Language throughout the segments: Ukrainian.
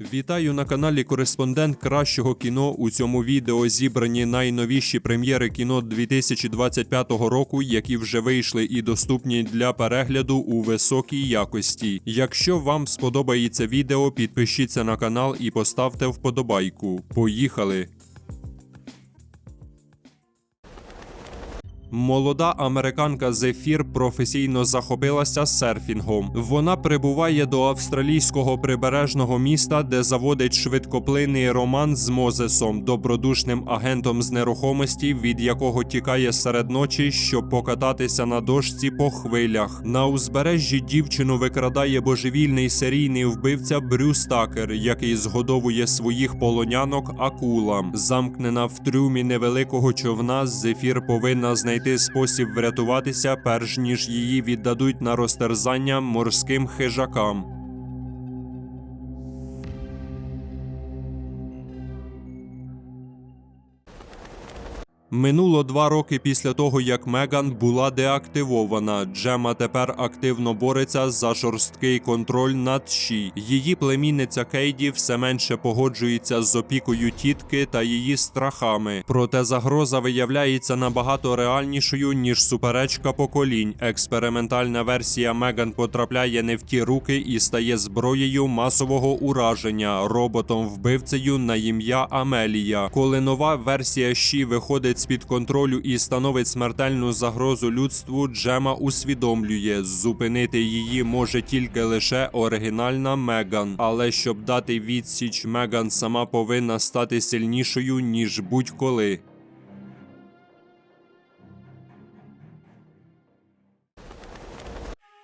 Вітаю на каналі Кореспондент кращого кіно. У цьому відео зібрані найновіші прем'єри кіно 2025 року, які вже вийшли і доступні для перегляду у високій якості. Якщо вам сподобається відео, підпишіться на канал і поставте вподобайку. Поїхали! Молода американка Зефір професійно захопилася серфінгом. Вона прибуває до австралійського прибережного міста, де заводить швидкоплинний роман з Мозесом, добродушним агентом з нерухомості, від якого тікає серед ночі, щоб покататися на дошці по хвилях. На узбережжі дівчину викрадає божевільний серійний вбивця Брюс Такер, який згодовує своїх полонянок акулам. Замкнена в трюмі невеликого човна, Зефір повинна знайти спосіб врятуватися, перш ніж її віддадуть на розтерзання морським хижакам. Минуло два роки після того, як Меган була деактивована. Джема тепер активно бореться за жорсткий контроль над Ші. Її племінниця Кейді все менше погоджується з опікою тітки та її страхами. Проте загроза виявляється набагато реальнішою ніж суперечка поколінь. Експериментальна версія Меган потрапляє не в ті руки і стає зброєю масового ураження роботом-вбивцею на ім'я Амелія. Коли нова версія Ші виходить з-під контролю і становить смертельну загрозу людству, Джема усвідомлює, зупинити її може тільки лише оригінальна Меган. Але щоб дати відсіч, Меган сама повинна стати сильнішою ніж будь-коли.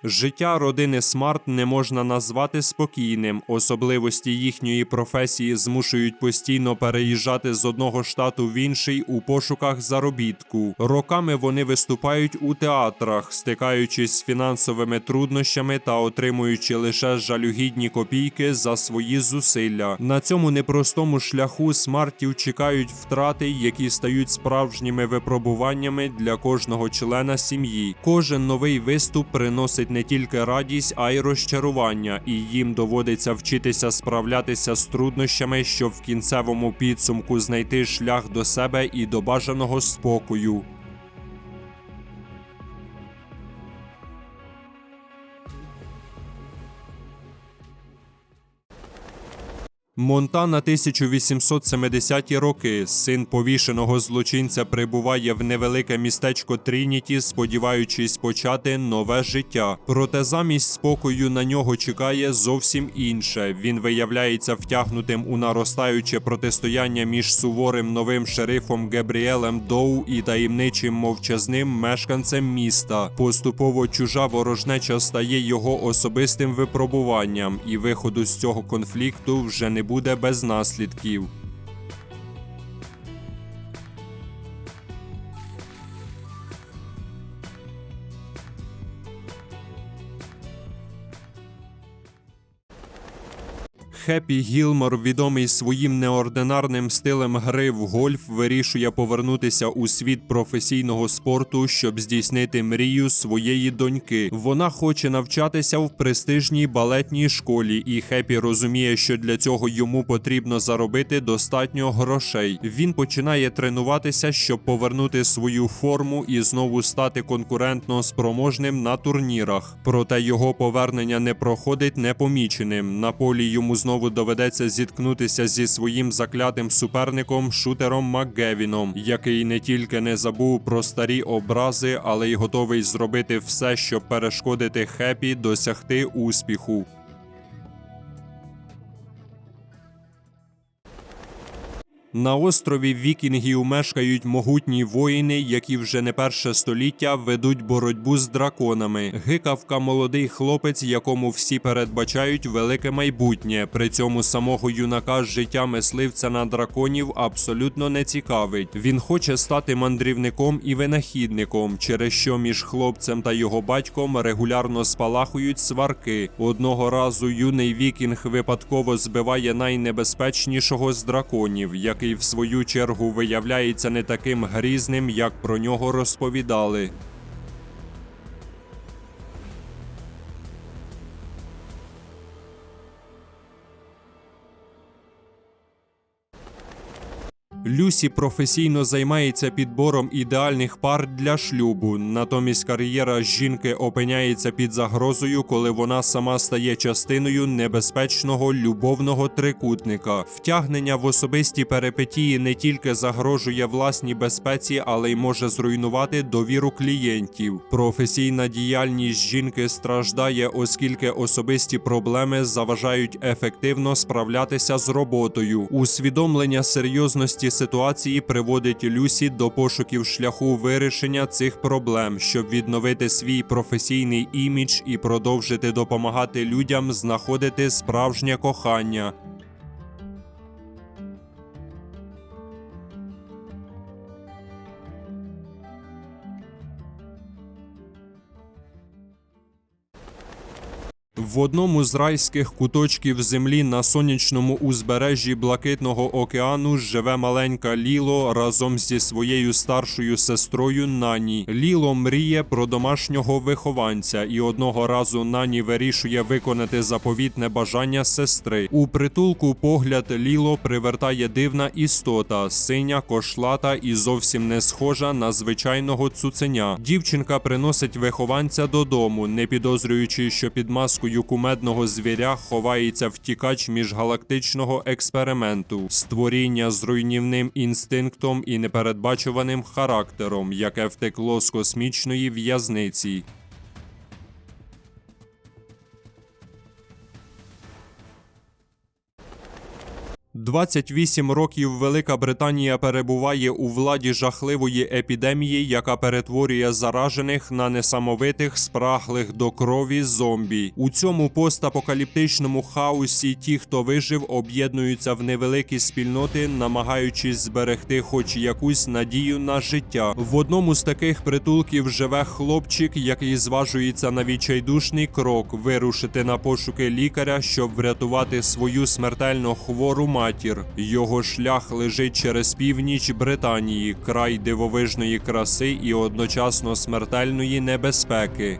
Життя родини Смарт не можна назвати спокійним. Особливості їхньої професії змушують постійно переїжджати з одного штату в інший у пошуках заробітку. Роками вони виступають у театрах, стикаючись з фінансовими труднощами та отримуючи лише жалюгідні копійки за свої зусилля. На цьому непростому шляху смартів чекають втрати, які стають справжніми випробуваннями для кожного члена сім'ї. Кожен новий виступ приносить не тільки радість, а й розчарування, і їм доводиться вчитися справлятися з труднощами, щоб в кінцевому підсумку знайти шлях до себе і до бажаного спокою. Монтана 1870-ті роки. Син повішеного злочинця прибуває в невелике містечко Трініті, сподіваючись почати нове життя. Проте замість спокою на нього чекає зовсім інше. Він виявляється втягнутим у наростаюче протистояння між суворим новим шерифом Гебріелем Доу і таємничим мовчазним мешканцем міста. Поступово чужа ворожнеча стає його особистим випробуванням, і виходу з цього конфлікту вже не буде без наслідків. Хеппі Гілмор, відомий своїм неординарним стилем гри в гольф, вирішує повернутися у світ професійного спорту, щоб здійснити мрію своєї доньки. Вона хоче навчатися в престижній балетній школі, і Хеппі розуміє, що для цього йому потрібно заробити достатньо грошей. Він починає тренуватися, щоб повернути свою форму і знову стати конкурентно спроможним на турнірах. Проте його повернення не проходить непоміченим. На полі йому знову доведеться зіткнутися зі своїм заклятим суперником шутером МакГевіном, який не тільки не забув про старі образи, але й готовий зробити все, щоб перешкодити Хепі досягти успіху. На острові Вікінгів мешкають могутні воїни, які вже не перше століття ведуть боротьбу з драконами. Гикавка молодий хлопець, якому всі передбачають велике майбутнє. При цьому самого юнака життя мисливця на драконів абсолютно не цікавить. Він хоче стати мандрівником і винахідником, через що між хлопцем та його батьком регулярно спалахують сварки. Одного разу юний вікінг випадково збиває найнебезпечнішого з драконів, який в свою чергу виявляється не таким грізним, як про нього розповідали. Люсі професійно займається підбором ідеальних пар для шлюбу. Натомість кар'єра жінки опиняється під загрозою, коли вона сама стає частиною небезпечного любовного трикутника. Втягнення в особисті перипетії не тільки загрожує власній безпеці, але й може зруйнувати довіру клієнтів. Професійна діяльність жінки страждає, оскільки особисті проблеми заважають ефективно справлятися з роботою. Усвідомлення серйозності ситуації приводить Люсі до пошуків шляху вирішення цих проблем, щоб відновити свій професійний імідж і продовжити допомагати людям знаходити справжнє кохання. В одному з райських куточків землі на сонячному узбережжі Блакитного океану живе маленька Ліло разом зі своєю старшою сестрою Нані. Ліло мріє про домашнього вихованця, і одного разу Нані вирішує виконати заповітне бажання сестри. У притулку погляд Ліло привертає дивна істота, синя, кошлата і зовсім не схожа на звичайного цуценя. Дівчинка приносить вихованця додому, не підозрюючи, що під маскою кумедного звіря ховається втікач міжгалактичного експерименту, створіння з руйнівним інстинктом і непередбачуваним характером, яке втекло з космічної в'язниці. Двадцять вісім років Велика Британія перебуває у владі жахливої епідемії, яка перетворює заражених на несамовитих, спраглих до крові зомбі. У цьому постапокаліптичному хаосі ті, хто вижив, об'єднуються в невеликі спільноти, намагаючись зберегти хоч якусь надію на життя. В одному з таких притулків живе хлопчик, який зважується на відчайдушний крок вирушити на пошуки лікаря, щоб врятувати свою смертельно хвору матір. Його шлях лежить через північ Британії, край дивовижної краси і одночасно смертельної небезпеки.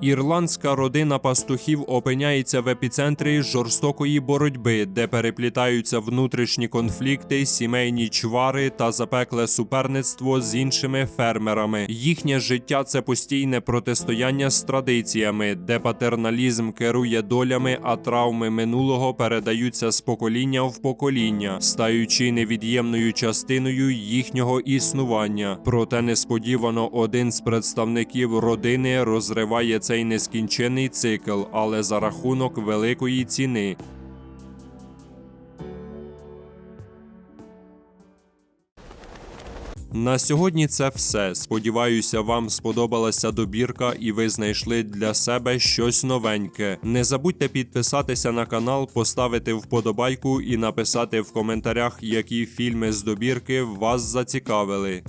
Ірландська родина пастухів опиняється в епіцентрі жорстокої боротьби, де переплітаються внутрішні конфлікти, сімейні чвари та запекле суперництво з іншими фермерами. Їхнє життя це постійне протистояння з традиціями, де патерналізм керує долями, а травми минулого передаються з покоління в покоління, стаючи невід'ємною частиною їхнього існування. Проте несподівано один з представників родини розриває цей нескінчений цикл, але за рахунок великої ціни. На сьогодні це все. Сподіваюся, вам сподобалася добірка і ви знайшли для себе щось новеньке. Не забудьте підписатися на канал, поставити вподобайку і написати в коментарях, які фільми з добірки вас зацікавили.